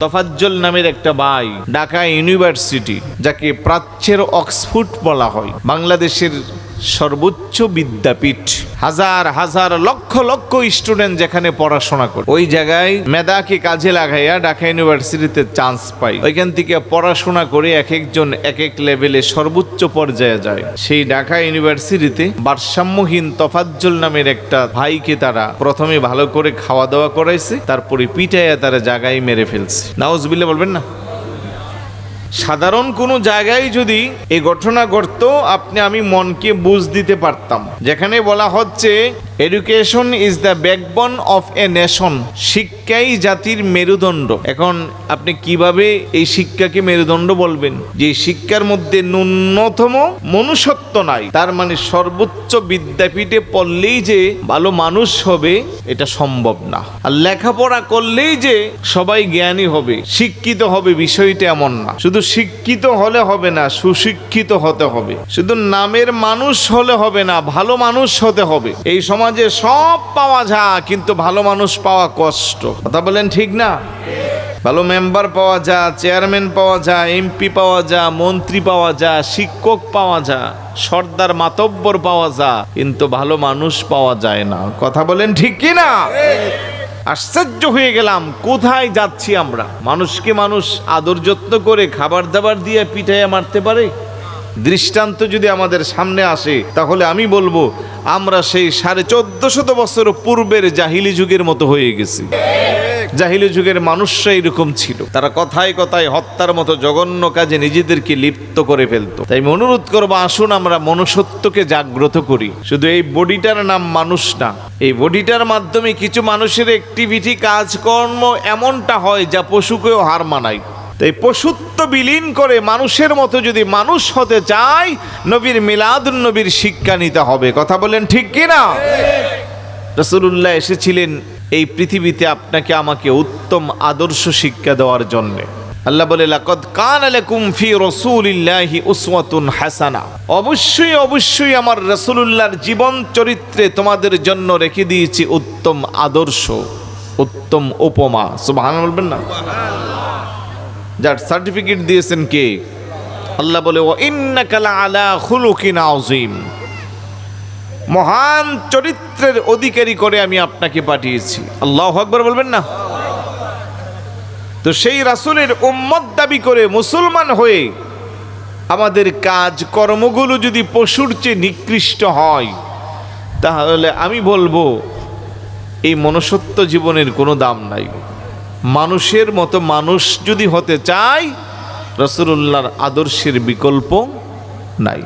তফাজ্জল নামের একটা by Dhaka university যাকে প্রাচ্যের অক্সফোর্ড বলা হয়। বাংলাদেশের সর্বোচ্চ বিদ্যাপীঠ। হাজার হাজার, লক্ষ লক্ষ স্টুডেন্ট যেখানে পড়াশোনা করে। ওই জায়গায় মেধাকে কাজে লাগাইয়া ঢাকা ইউনিভার্সিটিতে চান্স পাই ওইখান থেকে পড়াশোনা করে এক একজন এক এক লেভেলে সর্বোচ্চ পর্যায়ে যায়। সেই ঢাকা ইউনিভার্সিটিতে ভারসাম্যহীন তফাজ্জল নামের একটা ভাইকে তারা প্রথমে ভালো করে খাওয়া দাওয়া করাইছে, তারপরে পিটাইয়া তারা জায়গায় মেরে ফেলছে। নাউজবিল্লা বলবেন না? সাধারণ কোনো জায়গায় যদি এই ঘটনা ঘটতো, আপনি আমি মনকে বুঝ দিতে পারতাম। যেখানে বলা হচ্ছে education is the backbone of a nation শিক্ষাই জাতির মেরুদণ্ড। এখন আপনি কীভাবে এই শিক্ষাকে মেরুদণ্ড বলবেন? যে শিক্ষার মধ্যে ন্যূনতম মনুষ্যত্ব নাই, তার মানে সর্বোচ্চ বিদ্যাপীঠে পড়লেই যে ভালো মানুষ হবে, এটা সম্ভব না। আর লেখাপড়া করলেই যে সবাই জ্ঞানী হবে, শিক্ষিত হবে, বিষয়টা এমন না। শুধু শিক্ষিত হলে হবে না, সুশিক্ষিত হতে হবে। শুধু নামের মানুষ হলে হবে না, ভালো মানুষ হতে হবে। এই সমাজে সব পাওয়া যায়, কিন্তু ভালো মানুষ পাওয়া কষ্ট। কথা বলেন ঠিক না? ভালো মেম্বার পাওয়া যায় চেয়ারম্যান পাওয়া যায় এমপি পাওয়া যায়, মন্ত্রী পাওয়া যায়, শিক্ষক পাওয়া যায়, সর্দার মাতব্বর পাওয়া যায়, কিন্তু ভালো মানুষ পাওয়া যায় না। কথা বলেন ঠিক কি না? আশ্চর্য হয়ে গেলাম, কোথায় যাচ্ছি আমরা? মানুষকে মানুষ আদর যত্ন করে খাবার দাবার দিয়ে পিঠাইয়া মারতে পারে? দৃষ্টান্ত যদি আমাদের সামনে আসে, তাহলে আমি বলব, আমরা সেই সাড়ে চোদ্দ শত বছর পূর্বের জাহিলি যুগের মতো হয়ে গেছি। জাহিলি যুগের মানুষরা এরকম ছিল। তারা কথায় কথায় হত্যার মতো জঘন্য কাজে নিজেদেরকে লিপ্ত করে ফেলতো। তাই অনুরোধ করব, আসুন আমরা মনুষ্যত্বকে জাগ্রত করি। শুধু এই বডিটার নাম মানুষ না, এই বডিটার মাধ্যমে কিছু মানুষের অ্যাক্টিভিটি কাজকর্ম এমনটা হয় যা পশুকেও হার মানায়। তাই পশুত্ব বিলীন করে মানুষের মতো যদি মানুষ হতে চায়, নবীর মিলাদ নবীর শিক্ষা নিতে হবে। কথা বলেন ঠিক কিনা রসুল্লাহ এসেছিলেন এই পৃথিবীতে আপনাকে আমাকে উত্তম আদর্শ শিক্ষা দেওয়ার জন্য। আল্লাহ বলে, লাকদ কান আলাকুম ফি রাসূলিল্লাহি উসওয়াতুন হাসানা। অবশ্যই অবশ্যই আমার রাসূলুল্লাহর জীবন চরিত্রে তোমাদের জন্য রেখে দিয়েছি উত্তম আদর্শ, উত্তম উপমা। সুবহানাল্লাহ বলবেন না? যার সার্টিফিকেট দিয়েছেন কে? আল্লাহ বলে ও মহান চরিত্রের অধিকারী করে আমি আপনাকে পাঠিয়েছি। আল্লাহ আকবর বলবেন না? তো সেই রাসূলের উম্মত দাবি করে মুসলমান হয়ে আমাদের কাজ কর্মগুলো যদি পশুর চেয়ে নিকৃষ্ট হয়, তাহলে আমি বলব, এই মনুষ্যত্ব জীবনের কোনো দাম নাই। মানুষের মতো মানুষ যদি হতে চায় রসুল্লাহর আদর্শের বিকল্প নাই।